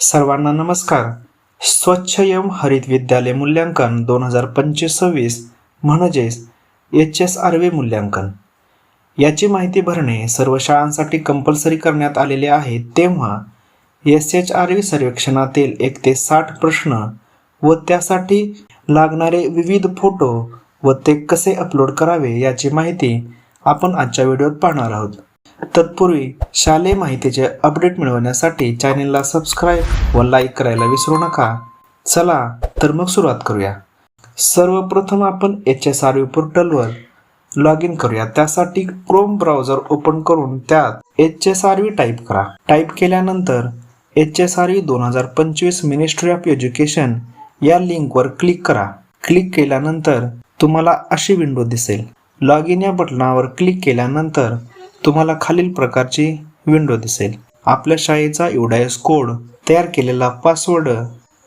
सर्वांना नमस्कार. स्वच्छ स्वच्छयम हरित विद्यालय मूल्यांकन दोन हजार पंचवीस सव्वीस म्हणजेच एच एस आर व्ही मूल्यांकन. याची माहिती भरणे सर्व शाळांसाठी कंपल्सरी करण्यात आलेले आहे तेव्हा एस एच आर व्ही सर्वेक्षणातील एक ते साठ प्रश्न व त्यासाठी लागणारे विविध फोटो व ते कसे अपलोड करावे याची माहिती आपण आजच्या व्हिडिओत पाहणार आहोत. तत्पूर्वी शालेय माहितीचे अपडेट मिळवण्यासाठी चॅनेलला सबस्क्राईब व लाईक करायला विसरू नका. चला तर मग सुरुवात करूया. सर्वप्रथम आपण एच एस आर व्ही पोर्टलवर लॉग इन करूया. त्यासाठी क्रोम ब्राउझर ओपन करून त्यात H S R V type करा. टाईप केल्यानंतर एच एस आर व्ही दोन हजार पंचवीस मिनिस्ट्री ऑफ एज्युकेशन या लिंकवर क्लिक करा. क्लिक केल्यानंतर तुम्हाला अशी विंडो दिसेल. लॉग इन या बटनावर क्लिक केल्यानंतर तुम्हाला खालील प्रकारची विंडो दिसेल. आपल्या शाळेचा युडायस कोड तयार केलेला पासवर्ड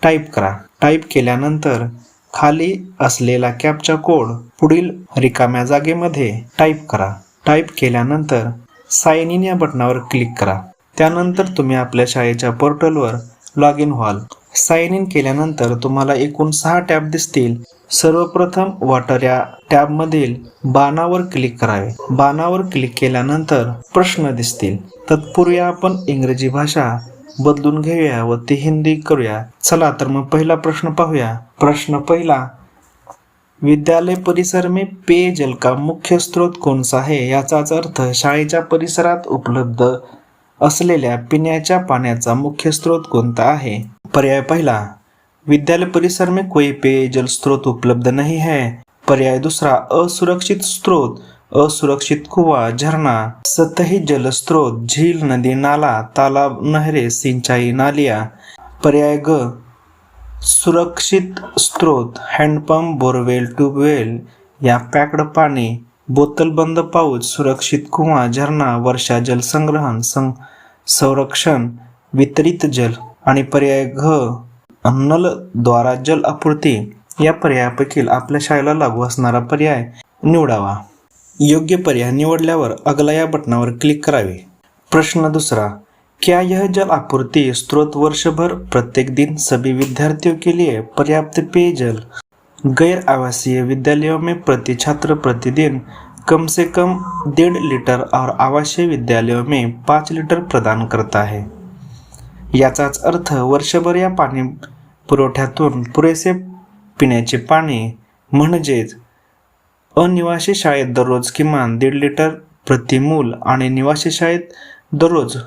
टाईप करा. टाईप केल्यानंतर खाली असलेला कॅपचा कोड पुढील रिकाम्या जागेमध्ये टाईप करा. टाईप केल्यानंतर साइन इन या बटनावर क्लिक करा. त्यानंतर तुम्ही आपल्या शाळेच्या पोर्टलवर लॉग इन व्हाल साइन इन केल्यानंतर तुम्हाला एकूण सहा टॅब दिसतील. सर्वप्रथम वॉटर या टॅबमधील बाणावर क्लिक करावे. बाणावर क्लिक केल्यानंतर प्रश्न दिसतील. तत्पूर्वी आपण इंग्रजी भाषा बदलून घेऊया व ती हिंदी करूया. चला तर मग पहिला प्रश्न पाहूया. प्रश्न पहिला विद्यालय परिसर में पेयजल का मुख्य स्रोत कोणसा आहे याचाच अर्थ शाळेच्या परिसरात उपलब्ध असलेल्या पिण्याच्या पाण्याचा मुख्य स्रोत कोणता आहे? पर्याय पहिला विद्यालय परिसर में कोई पेयजल स्रोत उपलब्ध नहीं है. पर्याय दूसरा असुरक्षित स्रोत असुरक्षित कुआ झरना सतही जल स्रोत झील नदी नाला तालाब नहरे सिंचाई नालिया. पर्याय ग सुरक्षित स्रोत हँडपंप बोरवेल ट्यूबवेल या पॅक्ड पाणी. बोतलबंद पाऊच सुरक्षित कुवा झरणा वर्षा जल संग्रहण सं संरक्षण वितरित जल आणि पर्याय घ नल द्वारा जल आपूर्ती. या पर्यायापैकी आपल्या शाळेला लागू असणारा पर्याय निवडावा. योग्य पर्याय निवडल्यावर अगला या बटनावर क्लिक करावे. प्रश्न दुसरा क्या यह जल आपूर्ति स्रोत वर्षभर प्रत्येक दिन सभी विद्यार्थियों के लिए पर्याप्त पेयजल गैर आवासीय विद्यालयों में प्रति छात्र प्रतिदिन कम से कम डेढ़ लीटर और आवासीय विद्यालयों में पाँच लीटर प्रदान करता है। याचाच अर्थ वर्षभर या पाणी पुरवठ्यातून पुरेसे पिण्याचे पाणी म्हणजेच अनिवासी शाळेत दररोज किमान दीड लिटर प्रतिमूल आणि निवासी शाळेत दररोज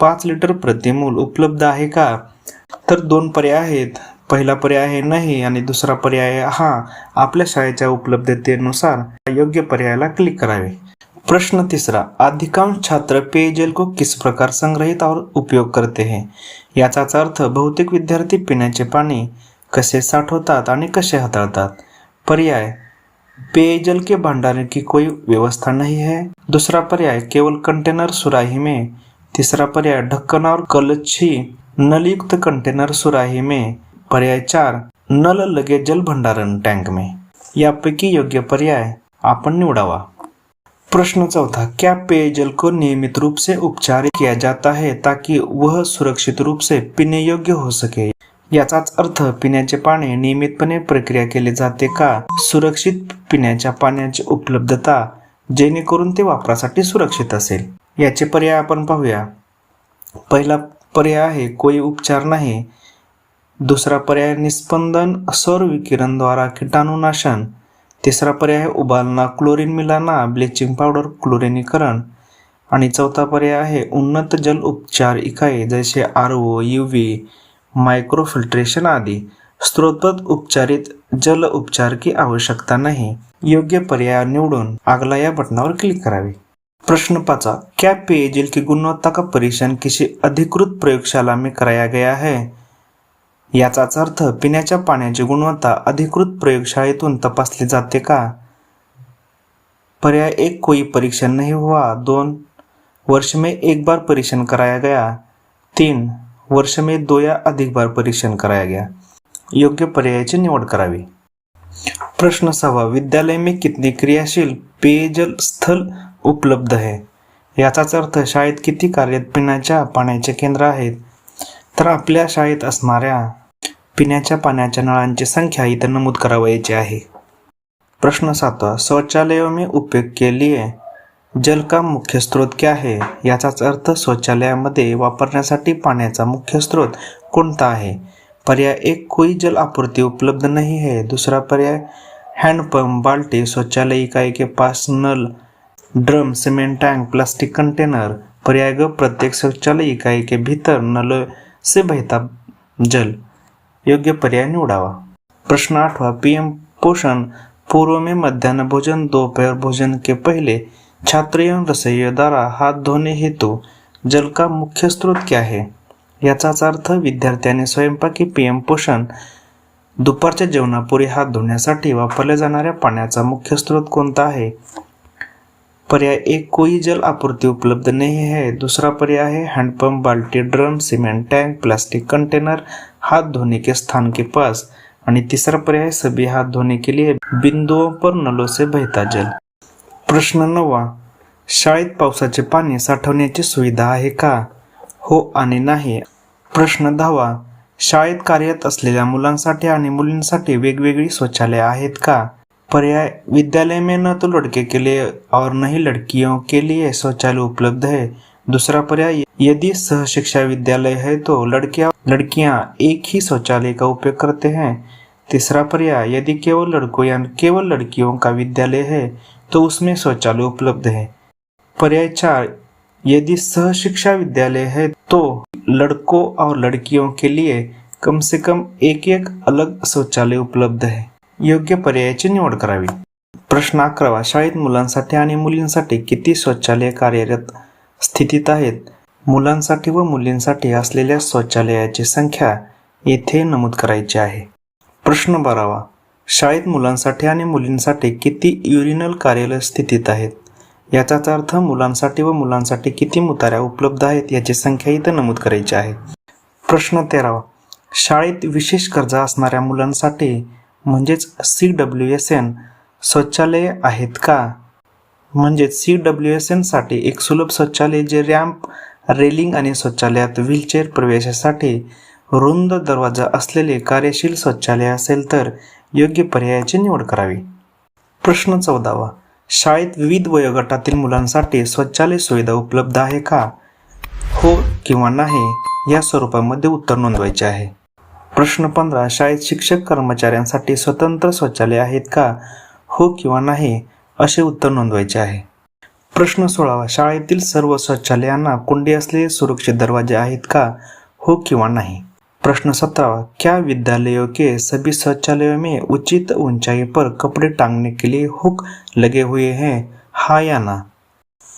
पाच लिटर प्रतिमूल उपलब्ध आहे का? तर दोन पर्याय आहेत. पहिला पर्याय आहे नाही आणि दुसरा पर्याय हा. आपल्या शाळेच्या उपलब्धतेनुसार योग्य पर्यायाला क्लिक करावे. प्रश्न तीसरा. अधिकांश छात्र पेयजल को किस प्रकार संग्रहित और उपयोग करते हैं? याचाच अर्थ बहुतेक विद्यार्थी पिण्याचे पाणी कसे साठवतात आणि कसे हाताळतात? पर्याय. पेयजल के भंडारण की कोई व्यवस्था नहीं है. दूसरा पर्याय. केवल कंटेनर सुराही में. तीसरा पर्याय. ढक्कन और कलछी नलयुक्त कंटेनर सुराही में. पर्याय चार नल लगे जल भंडारण टैंक में. यापैकी योग्य पर्याय आपण निवडावा. प्रश्न चौथा क्या पेयजल को नियमित रूप से उपचार किया जाता है ताकि वह सुरक्षित रूप से पीने योग्य हो सके? याचाच अर्थ पिण्याचे पाणी नियमितपणे प्रक्रिया केले जाते का? सुरक्षित पिण्याच्या पाण्याची उपलब्धता जेणेकरून ते वापरासाठी सुरक्षित असेल? याचे पर्याय आपण पाहूया. पहिला पर्याय आहे कोई उपचार नाही. दुसरा पर्याय निस्पंदन सौर विकिरणद्वारा कीटाणुनाशन तिसरा पर्याय उबालना क्लोरीन मिलाना ब्लिचिंग पावडर क्लोरिनीकरण. आणि चौथा पर्याय आहे उन्नत जल उपचार इकाई जसे R O U V microfiltration आदी. स्त्रोतबद्ध उपचारित जल उपचार की आवश्यकता नाही. योग्य पर्याय निवडून आगला या बटनावर क्लिक करावे. प्रश्न पाचा क्या पेयजल की गुणवत्ता का परीक्षण किसी अधिकृत प्रयोगशाला में कराया गया है? याचाच अर्थ पिण्याच्या पाण्याची गुणवत्ता अधिकृत प्रयोगशाळेतून तपासली जाते का? पर्याय एक कोई परीक्षण नाही हुआ दोन वर्ष में एक बार परीक्षण कराया गया. तीन वर्ष में दो या अधिक बार परीक्षण कराया गया. योग्य पर्यायाची निवड करावी. प्रश्न सहावा विद्यालय में कितनी क्रियाशील पेयजल स्थल उपलब्ध है? याचाच अर्थ शाळेत किती कार्यात पिण्याच्या पाण्याचे केंद्र आहेत? तर आपल्या शाळेत असणाऱ्या पिण्याच्या पाण्याच्या नळांची संख्या इथं नमूद करावयाची आहे. प्रश्न सातवा शौचालयों में उपयोग के लिए जल का मुख्य स्रोत क्या आहे? याचाच अर्थ शौचालयामध्ये वापरण्यासाठी पाण्याचा मुख्य स्रोत कोणता आहे? पर्याय एक कोई जल आपूर्ति उपलब्ध नहीं है दूसरा पर्याय हँडपंप बाल्टी शौचालय इकाई के पास null drum cement tank plastic container. पर्याय ग प्रत्येक शौचालय इकाई के भीतर नल से बहता जल योग्य पर्याय निवडावा. प्रश्न आठवा पीएम पोषण पूर्व में मध्यान्ह भोजन दोपहर भोजन के पहले छात्र एवं रसोई द्वारा हाथ धोने हेतु जल का मुख्य स्रोत क्या है? याचाच अर्थ विद्यार्थ्याने स्वयंपाकी पीएम पोषण दुपारच्या जेवणापूर्वी हात धुण्यासाठी वापरल्या जाणाऱ्या पाण्याचा मुख्य स्रोत कोणता आहे? पर्याय एक कोई जल आपूर्ति उपलब्ध नहीं है। दूसरा पर्याय है हैंडपंप बाल्टी drum cement tank plastic container हाथ धोने के स्थान के पास। आणि तिसरा पर्याय सभी हाथ धोने के लिए बिंदुओं पर नलों से बहता जल। प्रश्न नववा शाळेत पावसाचे पाणी साठवण्याची सुविधा आहे का? हो आणि नाही. प्रश्न दहावा शाळेत कार्यरत असलेल्या मुलांसाठी आणि मुलींसाठी वेगवेगळी शौचालयं आहेत का? पर्याय विद्यालय में न तो लड़के के लिए और न ही लड़कियों के लिए शौचालय उपलब्ध है। दूसरा पर्याय, यदि सह शिक्षा विद्यालय है तो लड़कियाँ लड़कियाँ एक ही शौचालय का उपयोग करते हैं। तीसरा पर्याय, यदि केवल लड़कों या केवल लड़कियों का विद्यालय है तो उसमें शौचालय उपलब्ध है। पर्याय चार, यदि सह शिक्षा विद्यालय है तो लड़कों और लड़कियों के लिए कम से कम एक एक अलग शौचालय उपलब्ध है। योग्य पर्यायाची निवड करावी. प्रश्न अकरावा शाळेत मुलांसाठी आणि मुलींसाठी किती शौचालय कार्यरत स्थितीत आहेत? मुलांसाठी व मुलींसाठी असलेल्या शौचालयाची संख्या येथे नमूद करायची आहे. प्रश्न बारावा शाळेत मुलांसाठी आणि मुलींसाठी किती युरिनल कार्यालय स्थितीत आहेत? याचाच अर्थ मुलांसाठी व मुलांसाठी किती मुताऱ्या उपलब्ध आहेत याची संख्या इथं नमूद करायची आहे. प्रश्न तेरावा शाळेत विशेष गरजा असणाऱ्या मुलांसाठी म्हणजेच सी डब्ल्यू एस एन शौचालये आहेत का? म्हणजेच सी डब्ल्यू एस एनसाठी एक सुलभ शौचालय जे रॅम्प रेलिंग आणि शौचालयात व्हीलचेअर प्रवेशासाठी रुंद दरवाजा असलेले कार्यशील शौचालय असेल तर योग्य पर्यायाची निवड करावी. प्रश्न चौदावा. शाळेत विविध वयोगटातील मुलांसाठी शौचालय सुविधा उपलब्ध आहे का? हो किंवा नाही या स्वरूपामध्ये उत्तर नोंदवायचे आहे. प्रश्न पंधरा शाळेत शिक्षक कर्मचाऱ्यांसाठी स्वतंत्र शौचालय आहेत का? हो किंवा नाही असे उत्तर नोंदवायचे आहे. प्रश्न सोळावा शाळेतील सर्व शौचालयांना कुंडी असलेले सुरक्षित दरवाजे आहेत का? हो किंवा नाही? प्रश्न सत्रहवा क्या विद्यालयों के सभी शौचालयों में उचित ऊंचाई पर कपड़े टांगने के लिए हुक लगे हुए हैं? हाँ या ना?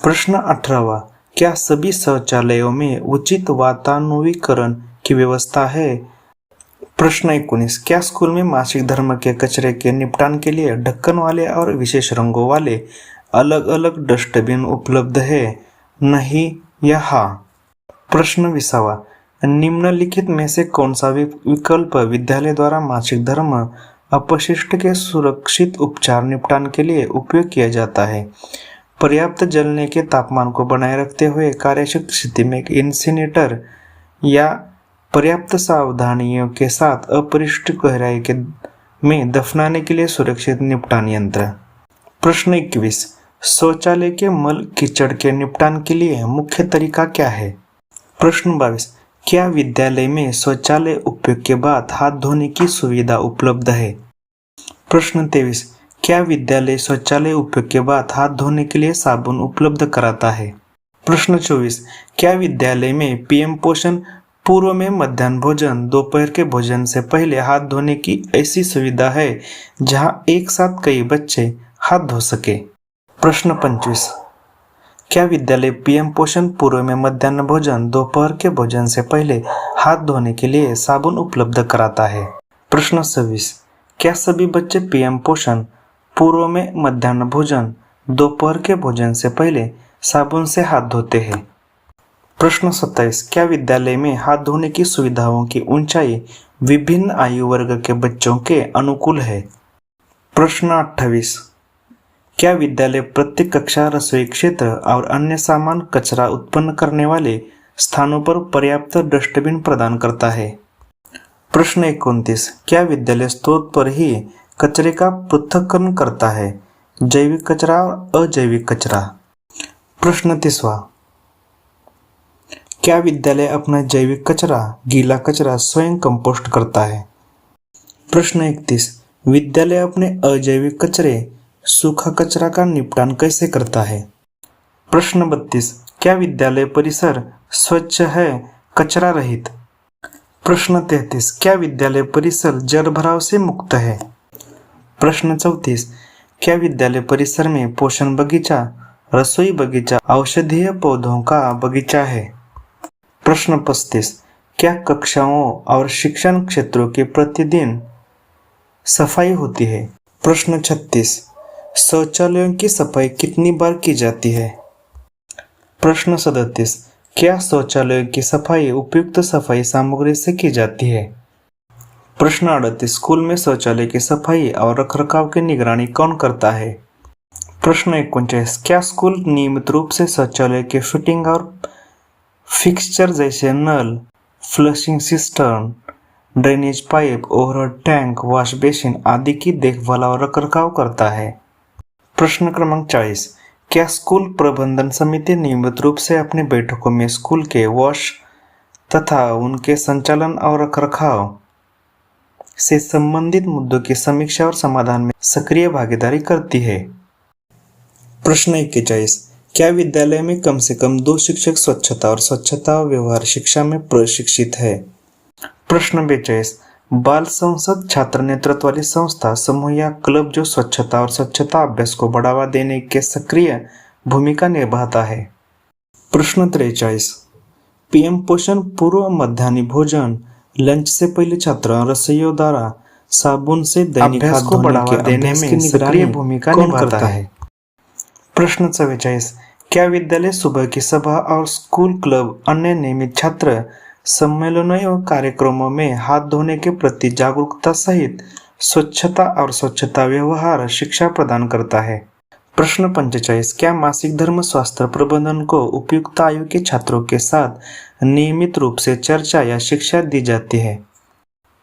प्रश्न अठारहवा क्या सभी शौचालयों में उचित वातानुवीकरण की व्यवस्था है? प्रश्न इक्कीस क्या स्कूल में मासिक धर्म के कचरे के निपटान के लिए ढक्कन वाले और विशेष रंगों वाले अलग अलग डस्टबिन उपलब्ध है? नहीं या हाँ? प्रश्न विसावा. निम्नलिखित में से कौन सा विकल्प विद्यालय द्वारा मासिक धर्म अपशिष्ट के सुरक्षित उपचार निपटान के लिए उपयोग किया जाता है? पर्याप्त जलने के तापमान को बनाए रखते हुए कार्यशील स्थिति में एक इंसिनेटर या पर्याप्त सावधानियों के साथ अपरिष्ट गहराई के में दफनाने के लिए सुरक्षित निपटान यंत्र। प्रश्न इक्कीस, शौचालय के मल कीचड़ के निपटान के लिए मुख्य तरीका क्या है? प्रश्न बाईस, क्या विद्यालय में शौचालय उपयोग के बाद हाथ धोने की सुविधा उपलब्ध है? प्रश्न तेईस, क्या विद्यालय शौचालय उपयोग के बाद हाथ धोने के लिए साबुन उपलब्ध कराता है? प्रश्न चौबीस, क्या विद्यालय में पीएम पोषण पूर्व में मध्यान्ह भोजन, दोपहर के भोजन से पहले हाथ धोने की ऐसी सुविधा है, जहाँ एक साथ कई बच्चे हाथ धो सके। प्रश्न पंचवीस। क्या विद्यालय पीएम पोषण पूर्व में मध्यान्ह भोजन, दोपहर के भोजन से पहले हाथ धोने के लिए साबुन उपलब्ध कराता है? प्रश्न छब्बीस क्या सभी बच्चे पीएम पोषण पूर्व में मध्यान्ह भोजन, दोपहर के भोजन से पहले साबुन से हाथ धोते हैं? प्रश्न सत्ताईस, क्या विद्यालय में हाथ धोने की सुविधाओं की ऊंचाई विभिन्न आयु वर्ग के बच्चों के अनुकूल है? प्रश्न अट्ठाईस, क्या विद्यालय प्रत्येक कक्षा, रसोई क्षेत्र और अन्य सामान कचरा उत्पन्न करने वाले स्थानों पर पर्याप्त डस्टबिन प्रदान करता है? प्रश्न इक्कीस क्या विद्यालय स्रोत पर ही कचरे का पृथक्करण करता है? जैविक कचरा और अजैविक कचरा? प्रश्न तीसवा क्या विद्यालय अपना जैविक कचरा, गीला कचरा स्वयं कंपोस्ट करता है? प्रश्न इकतीस। विद्यालय अपने अजैविक कचरे, सूखा कचरा का निपटान कैसे करता है? प्रश्न बत्तीस। क्या विद्यालय परिसर स्वच्छ है, कचरा रहित? प्रश्न तैतीस। क्या विद्यालय परिसर जल भराव से मुक्त है? प्रश्न चौतीस। क्या विद्यालय परिसर में पोषण बगीचा, रसोई बगीचा, औषधीय पौधों का बगीचा है? प्रश्न पस्तीस क्या कक्षाओं और शिक्षण क्षेत्रों की प्रतिदिन सफ़ाई होती है? प्रश्न छत्तीस। शौचालयों की सफ़ाई कितनी बार की जाती है? प्रश्न सदतीस क्या शौचालयों की सफ़ाई, उपयुक्त सफ़ाई सामग्री से की जाती है? प्रश्न अड़तीस। स्कूल में शौचालय की सफ़ाई और रखरखाव की निगरानी कौन करता है? प्रश्न इक्कीस क्या स्कूल नियमित रूप से शौचालय की फिटिंग और फिक्सचर जैसे null flushing system drainage pipe overhead tank wash basin आदि की देखभाल और रखरखाव करता है। प्रश्न क्रमांक चालीस। क्या स्कूल प्रबंधन समिति नियमित रूप से अपनी बैठकों में स्कूल के वॉश तथा उनके संचालन और रखरखाव से संबंधित मुद्दों की समीक्षा और समाधान में सक्रिय भागीदारी करती है? प्रश्न इक्कीस क्या विद्यालय में कम से कम दो शिक्षक स्वच्छता और स्वच्छता और व्यवहार शिक्षा में प्रशिक्षित है? प्रश्न बेचाइस बाल संसद छात्र नेतृत्व वाली संस्था समूह या क्लब जो स्वच्छता और स्वच्छता अभ्यास को बढ़ावा देने के सक्रिय भूमिका निभाता है? प्रश्न त्रेचालीस पीएम पोषण पूर्व मध्यान्ह भोजन लंच से पहले छात्र रसोइयों द्वारा साबुन से दैनिक को बढ़ावा देने में सक्रिय भूमिका निभाता है? प्रश्न चौवेचालीस क्या विद्यालय सुबह की सभा और स्कूल क्लब अन्य नियमित छात्र सम्मेलनों एवं कार्यक्रमों में हाथ धोने के प्रति जागरूकता सहित स्वच्छता और स्वच्छता व्यवहार शिक्षा प्रदान करता है? प्रश्न पंचायत क्या मासिक धर्म स्वास्थ्य प्रबंधन को उपयुक्त आयु के छात्रों के साथ नियमित रूप से चर्चा या शिक्षा दी जाती है?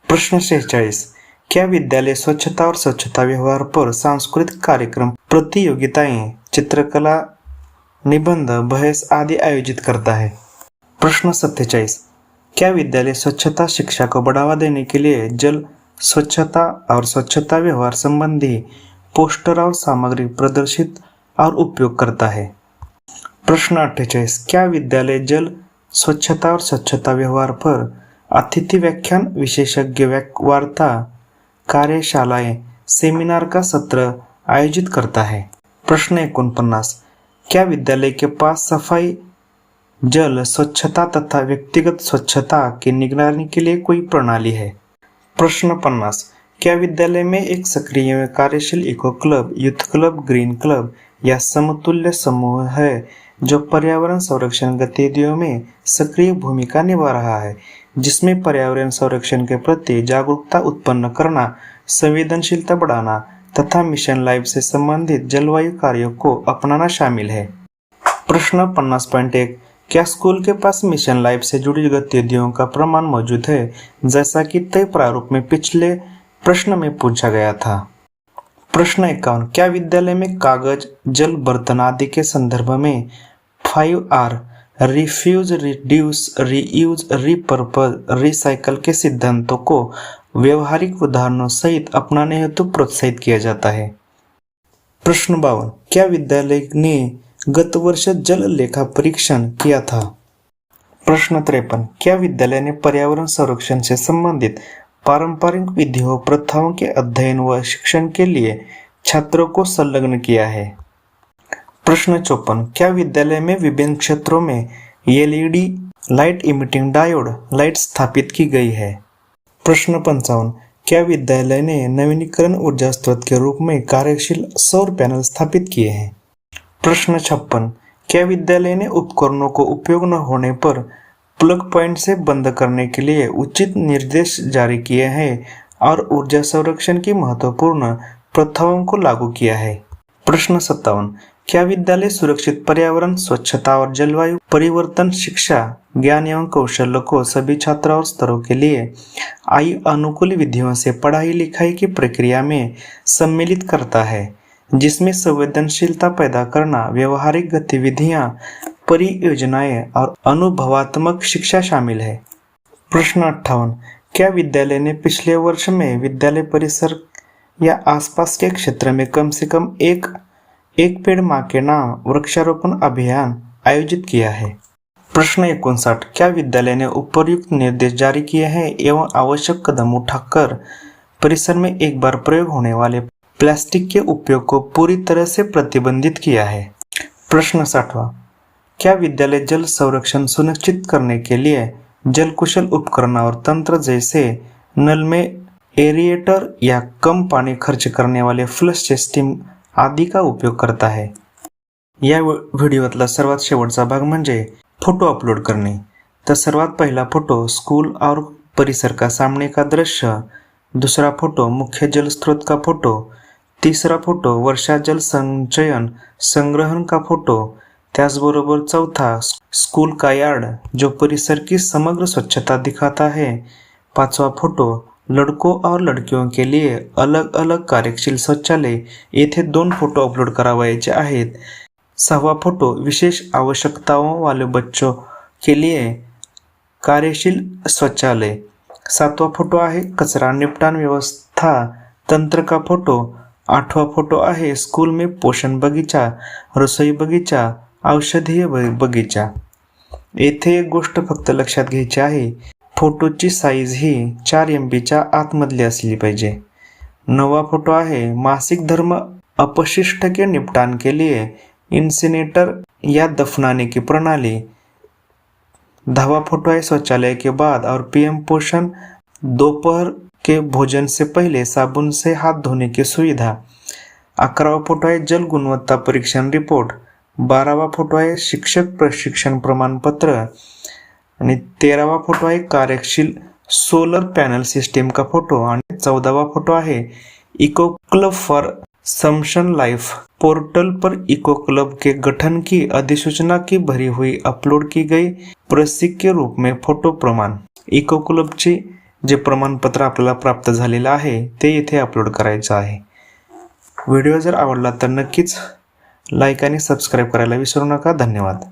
प्रश्न सैचालीस क्या विद्यालय स्वच्छता और स्वच्छता व्यवहार पर सांस्कृतिक कार्यक्रम प्रतियोगिताएँ चित्रकला निबंध बहस आदि आयोजित करता है प्रश्न सत्तेचाळीस. क्या विद्यालय स्वच्छता शिक्षा को बढ़ावा देने के लिए जल स्वच्छता और स्वच्छता व्यवहार संबंधी पोस्टर और सामग्री प्रदर्शित और उपयोग करता है? प्रश्न अट्ठेचालीस क्या विद्यालय जल स्वच्छता और स्वच्छता व्यवहार पर अतिथि व्याख्यान विशेषज्ञ वार्ता कार्यशालाएं सेमिनार का सत्र आयोजित करता है? प्रश्न एकोणपन्नास क्या विद्यालय के पास सफ़ाई, जल, स्वच्छता तथा व्यक्तिगत स्वच्छता की निगरानी के लिए कोई प्रणाली है? प्रश्न पन्नास। क्या विद्यालय में एक सक्रिय कार्यशील eco club, youth club, green club या समतुल्य समूह है जो पर्यावरण संरक्षण गतिविधियों में सक्रिय भूमिका निभा रहा है, जिसमें पर्यावरण संरक्षण के प्रति जागरूकता उत्पन्न करना, संवेदनशीलता बढ़ाना तथा मिशन लाइफ से संबंधित जलवायु कार्यों को अपनाना शामिल है। प्रश्न पन्नास पॉइंट एक, क्या स्कूल के पास मिशन लाइफ से जुड़ी गतिविधियों का प्रमाण मौजूद है, जैसा कि तय प्रारूप में पिछले प्रश्न में पूछा गया था? प्रश्न इक्यावन, क्या विद्यालय में कागज़, जल बर्तन आदि के संदर्भ में five R refuse reduce reuse repurpose recycle के सिद्धांतों को व्यवहारिक उदाहरणों सहित अपनाने हेतु तो प्रोत्साहित किया जाता है। प्रश्न बावन, क्या विद्यालय ने गत वर्ष जल लेखा परीक्षण किया था? प्रश्न त्रेपन, क्या विद्यालय ने पर्यावरण संरक्षण से संबंधित पारंपरिक विधियों, प्रथाओं के अध्ययन व शिक्षण के लिए छात्रों को संलग्न किया है? प्रश्न चौपन, क्या विद्यालय में विभिन्न क्षेत्रों में LED light emitting diode light स्थापित की गई है? प्रश्न पंचावन, क्या विद्यालय ने नवीनीकरण ऊर्जा स्रोत के रूप में कार्यशील सौर पैनल स्थापित किए हैं? प्रश्न छप्पन, क्या विद्यालय ने उपकरणों को उपयोग न होने पर प्लग पॉइंट से बंद करने के लिए उचित निर्देश जारी किए हैं और ऊर्जा संरक्षण की महत्वपूर्ण प्रथाओं को लागू किया है? प्रश्न सत्तावन क्या विद्यालय सुरक्षित पर्यावरण, स्वच्छता और जलवायु परिवर्तन, शिक्षा, ज्ञान एवं कौशल को सभी छात्रों और स्तरों के लिए आई अनुकूल विधियों से पढ़ाई लिखाई की प्रक्रिया में सम्मिलित करता है, जिसमें संवेदनशीलता पैदा करना, व्यवहारिक गतिविधियाँ, परियोजनाएँ और अनुभवात्मक शिक्षा शामिल है। प्रश्न अट्ठावन, क्या विद्यालय ने पिछले वर्ष में विद्यालय परिसर या आसपास के क्षेत्र में कम से कम एक एक पेड़ माँ के नाम वृक्षारोपण अभियान आयोजित किया है। प्रश्न एकोणसाठ, क्या विद्यालय ने उपयुक्त निर्देश जारी किए हैं एवं आवश्यक कदम उठाकर परिसर में एक बार प्रयोग होने वाले प्लास्टिक के उपयोग को पूरी तरह से प्रतिबंधित किया है? प्रश्न साठवा, क्या विद्यालय जल संरक्षण सुनिश्चित करने के लिए जल कुशल उपकरण और तंत्र जैसे नल में एरिएटर या कम पानी खर्च करने वाले फ्लश सिस्टीम आदि का उपयोग करता है? या व्हिडिओतला सर्वात शेवटचा भाग म्हणजे फोटो अपलोड करणे. तर सर्वात पहिला फोटो स्कूल और परिसर का सामने का दृश्य दूसरा फोटो मुख्य जल स्रोत का फोटो तिसरा फोटो वर्षा जल संचयन संग्रहण का फोटो त्याचबरोबर चौथा स्कूल का यार्ड जो परिसर की समग्र स्वच्छता दिखाता है पांचवा फोटो लड़कों और लड़कियों के लिए अलग अलग कार्यशील शौचालय। येथे दोन फोटो अपलोड करावायचे आहेत. सहावा फोटो विशेष आवश्यकताओं वाले बच्चों के लिए कार्यशील शौचालय. सातवा फोटो आहे कचरा निपटान व्यवस्था तंत्र का फोटो आठवा फोटो आहे स्कूल में पोषण बगीचा रसोई बगीचा औषधीय ब- बगीचा. येथे एक गोष्ट फक्त लक्षात घ्यायची आहे. फोटोची साईज ही चार एम बीच्या आतमधली असली पाहिजे. नवा फोटो आहे मासिक धर्म अपशिष्ट के निपटान के लिए इन्सिनेटर या दफनाने की प्रणाली. धावा फोटो है शौचालय के बाद और पीएम पोषण दोपहर के भोजन से पहले साबुन से हाथ धोने की सुविधा. अकरावा फोटो है जल गुणवत्ता परीक्षण रिपोर्ट बारावा फोटो आहे शिक्षक प्रशिक्षण प्रमाणपत्र. आणि तेरावा फोटो आहे कार्यशील सोलर पॅनल सिस्टीम का फोटो. आणि चौदावा फोटो आहे eco club for mission life portal per eco club के गठन की अधिसूचना की भरी हुई अपलोड की गई प्रसिक के रूप में फोटो प्रमाण. इको क्लबचे जे प्रमाणपत्र आपल्याला प्राप्त झालेलं आहे ते इथे अपलोड करायचं आहे. व्हिडिओ जर आवडला तर नक्कीच लाईक आणि सबस्क्राईब करायला विसरू नका. धन्यवाद.